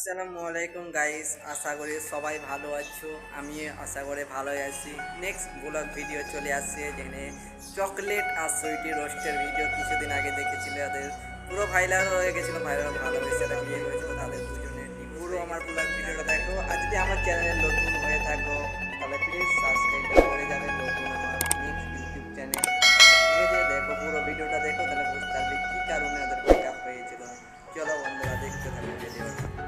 আসসালামু আলাইকুম গাইস আশা করি সবাই ভালো আছো আমি আশা করি ভালোই আছি। নেক্সট ব্লগ ভিডিও চলে আসছে, যেখানে চকলেট আর সুইটি রোস্টের ভিডিও কিছুদিন আগে দেখেছিল তাদের পুরো ভাইরাল হয়ে গেছিল ভাইরাল ভালোবেসে তারা বিয়ে হয়েছিল তাদের দুজনের। পুরো আমার ব্লগ ভিডিওটা দেখো, আর যদি আমার চ্যানেলে নতুন হয়ে থাকো, তাহলে প্লিজ সাবস্ক্রাইব করে যাবে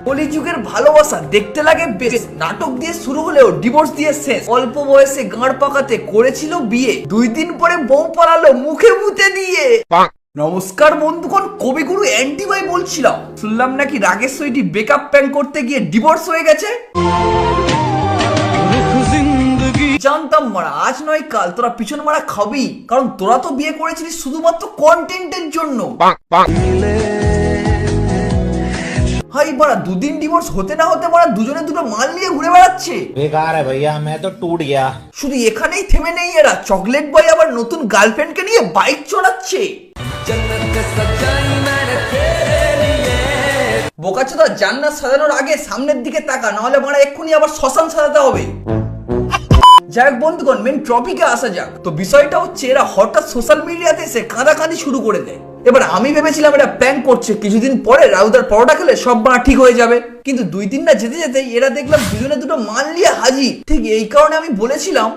কলিযুগের ভালোবাসা দেখতে লাগে বেশ। নাটক দিয়ে শুরু হলেও ডিভোর্স দিয়ে শেষ। অল্প বয়সে গাঁড় পাকাতে করেছিল বিয়ে। দুই দিন পরে বউ পালালো মুখে মুতে দিয়ে নমস্কার বন্ধুগণ কবিগুরু অ্যান্টি ভাই বলছিলাম শুনলাম নাকি রাগের সইটি বেকআপ প্যান করতে গিয়ে ডিভোর্স হয়ে গেছে? জানতাম মারা আজ নয় কাল তোরা পিছন মারা খাবি। কারণ তোরা তো বিয়ে করেছিলিস শুধুমাত্র কন্টেন্টের জন্য। হাই বাড়া দুদিন ডিভোর্স হতে না হতে মারা দুজনে দুটো মাল নিয়ে ঘুরে বেড়াচ্ছে बेकार है भैया मैं तो टूट गया শুধু এখানেই থেমে নেই এরা চকলেট বয় আবার নতুন গার্লফ্রেন্ডকে নিয়ে বাইক চড়াচ্ছে বোকাচোদা জান্নাত সাজানোর আগে সামনের দিকে তাকা নাহলে মারা এক্ষুনি আবার শ্মশান সাজাতে হবে যাই হোক বন্ধুগণ মেন টপিকে আসা যাক তো বিষয়টা হচ্ছে এরা হঠাৎ সোশ্যাল মিডিয়াতে এসে কাঁদাকাঁদি শুরু করে দেয় এবার আমি ভেবেছিলাম এটা প্র্যাঙ্ক করছে। কিছুদিন পরে রাউদার পরোটা খেলে সব মা ঠিক হয়ে যাবে। কিন্তু দুই না যেতে যেতে এরা দেখলাম দুজনে দুটো মাল নিয়ে হাজির। ঠিক এই কারণে আমি বলেছিলাম,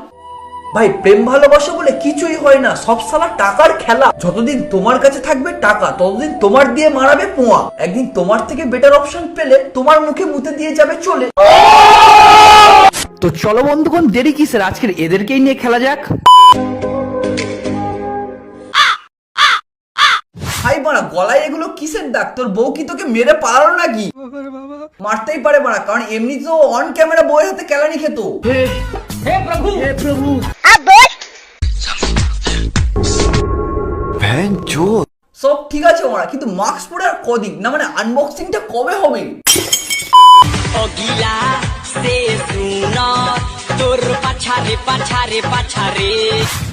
ভাই, প্রেম ভালোবাসা বলে কিছুই হয় না। সব সালা টাকার খেলা। যতদিন তোমার কাছে থাকবে টাকা, ততদিন তোমার দিয়ে মারাবে পোয়া। একদিন তোমার থেকে বেটার অপশন পেলে তোমার মুখে মুতে দিয়ে যাবে চলে। তো চলো বন্ধুগণ, দেরি কিসের? আজকের এদেরকেই নিয়ে খেলা যাক। হাই বাড়া গলায় এগুলো কিসের দাগ? তোর বউ কি তোকে মেরে পালালো নাকি? মারতেই পারে বাড়া কারণ এমনি তো অন ক্যামেরা বউয়ের হাতে কেলানি খেত। সব ঠিক আছে ওরা কিন্তু মাস্ক পরে আর কদিন? না মানে আনবক্সিংটা কবে হবে? অগিলা সে পাছারে পাছারে পাছারে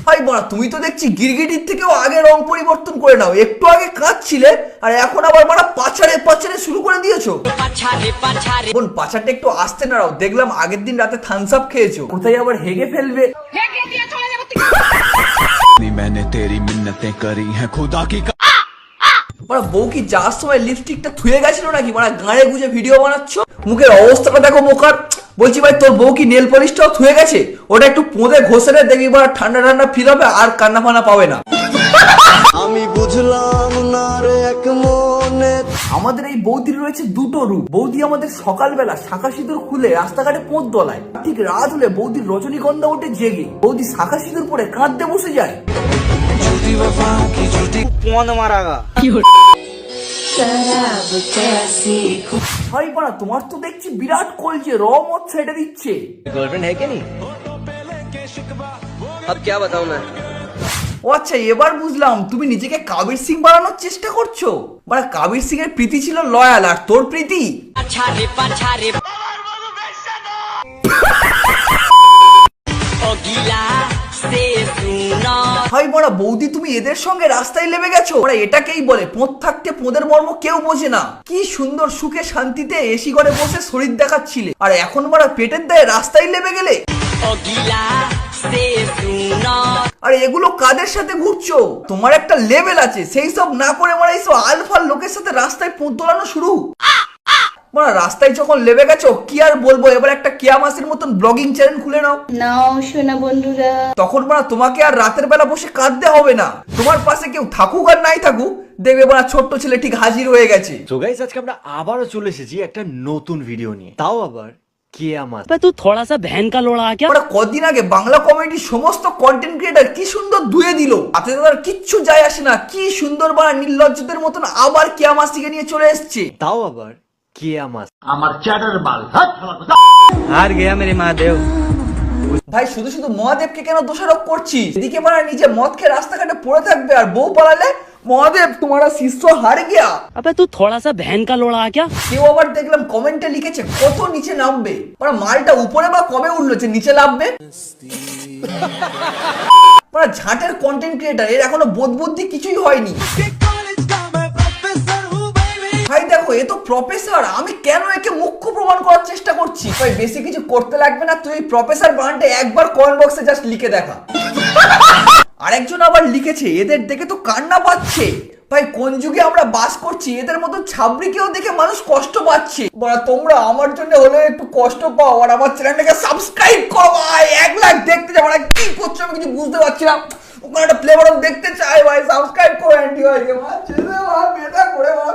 ভাই বড়া তুমি তো দেখছি গিরগিটির থেকেও আগে রং পরিবর্তন করে নাও একটু আগে কাঁদছিলে আর এখন আবার মারা পাছারে পাছারে শুরু করে দিয়েছো পাছারে পাছারে বোন পাছারটা একটু আসতে নাড়াও দেখলাম আগের দিন রাতে থামস আপ খেয়েছো কোথায় আবার হেগে ফেলবে मैंने तेरी मिन्नतें करी हैं खुदा की মানে বউ কি যাওয়ার সময় লিপস্টিকটা থুয়ে গেছিল নাকি মানে গাঁড়ে গুজে ভিডিও বানাচ্ছ মুখের অবস্থাটা দেখো মোকার বলছি ভাই তোর বউ কি নেল পলিশটাও থুয়ে গেছে? ওটা একটু পোঁদে ঘষে নে দেখবি এবার ঠান্ডা ঠান্ডা ফিল হবে আর কান্না ফান্না পাবে না। আমি বুঝলাম না রে এক মনে। আমাদের এই বৌদির রয়েছে দুটো রূপ। বৌদি আমাদের সকালবেলা শাখা সিঁদুর খুলে রাস্তাঘাটে পোঁত দলায়। ঠিক রাত হলে বৌদির রজনীগন্ধা ওঠে জেগে। বৌদি শাখা সিঁদুর পরে কাঁদতে বসে যায়। ভাই পাড়া তোমার তো দেখছি বিরাট কল র মত ছেড়ে দিচ্ছে। ও আচ্ছা এবার বুঝলাম তুমি নিজেকে কাবির সিং বানানোর চেষ্টা করছ। মানে কাবির সিং এর প্রীতি ছিল লয়াল আর তোর প্রীতি? পাছারে পাছারে অগিলা বড়া বৌদি তুমি এদের সঙ্গে রাস্তায় নেমে গেছো? ওরা এটাকেই বলে পোঁত থাকতে পোঁদের মর্ম কেউ বোঝে না। কি সুন্দর সুখে শান্তিতে এসি ঘরে বসে শরীর দেখাচ্ছিলে। আর এখন বড়া পেটের দায়ে রাস্তায় নেমে গেলে? আর এগুলো কাদের সাথে ঘুরছো? তোমার একটা লেভেল আছে সেই সব না করে মারা এইসব আলফাল লোকের সাথে রাস্তায় পোঁত দোলানো শুরু। মানে রাস্তায় যখন লেবে গেছো কি আর বলব? এবার একটা কেয়ামাসের মতন ব্লগিং চ্যানেল খুলে নাও। নাও শোনা বন্ধুরা। তখন মানে তোমাকে আর রাতের বেলা বসে কাঁদতে হবে না। তোমার পাশে কেউ থাকুক আর নাই থাকুক দেখবে ছোট্ট ছেলে ঠিক হাজির হয়ে গেছে। তো গাইস আজকে আমরা আবারও চলে এসেছি একটা নতুন ভিডিও নিয়ে। তাও আবার কে আমার থোড়া সা ভ্যান কা লোড়া क्या আমরা কদিন আগে বাংলা কমেডির সমস্ত কন্টেন্ট ক্রিয়েটার কি সুন্দর ধুয়ে দিল। তাদের কিচ্ছু যায় আসে না। কি সুন্দর বানা নির্লজ্জদের মতন আবার কেয়ামাসিকে নিয়ে চলে এসছে। তাও আবার কে আমার ভাই শুধু শুধু মহাদেবকে কেন দোষারোপ করছিস এদিকে মানে নিজে মদ খেয়ে রাস্তাঘাটে পড়ে থাকবে আর বউ পালালে মহাদেব তোমারা শিষ্য হার গিয়া अबे तू थोड़ा सा बहन का लोड़ा क्या কেউ আবার দেখলাম কমেন্টে লিখেছে কত নিচে নামবে মানে মালটা উপরে বা কবে উঠলো যে নিচে নামবে মানে ঝাঁটের কন্টেন্ট ক্রিয়েটার এর এখনো বোধ বুদ্ধি কিছুই হয়নি ভাই দেখো এ তো প্রফেসর আমি কেন একে মুখ প্রমাণ করার চেষ্টা করছি? ভাই বেশি কিছু করতে লাগবে না, তুই প্রফেসর বান্টে একবার কমেন্ট বক্সে জাস্ট লিখে দেখা। আরেকজন আবার লিখেছে, এদের দেখে তো কান্না পাচ্ছে। ভাই, কোন যুগে আমরা বাস করছি, এদের মতো ছাবড়িকেও দেখে মানুষ কষ্ট পাচ্ছে। বড়া, তোমরা আমার জন্য হলে একটু কষ্ট পাও, আর আমার চ্যানেলটাকে সাবস্ক্রাইব করো ভাই, এক লাখ দেখতে যাব না কি করছ, আমি কিছু বুঝতে পারছি না। ওখানে একটা প্লে বাটন দেখতে চাই ভাই সাবস্ক্রাইব করো অ্যান্টি বেটা করে ওরা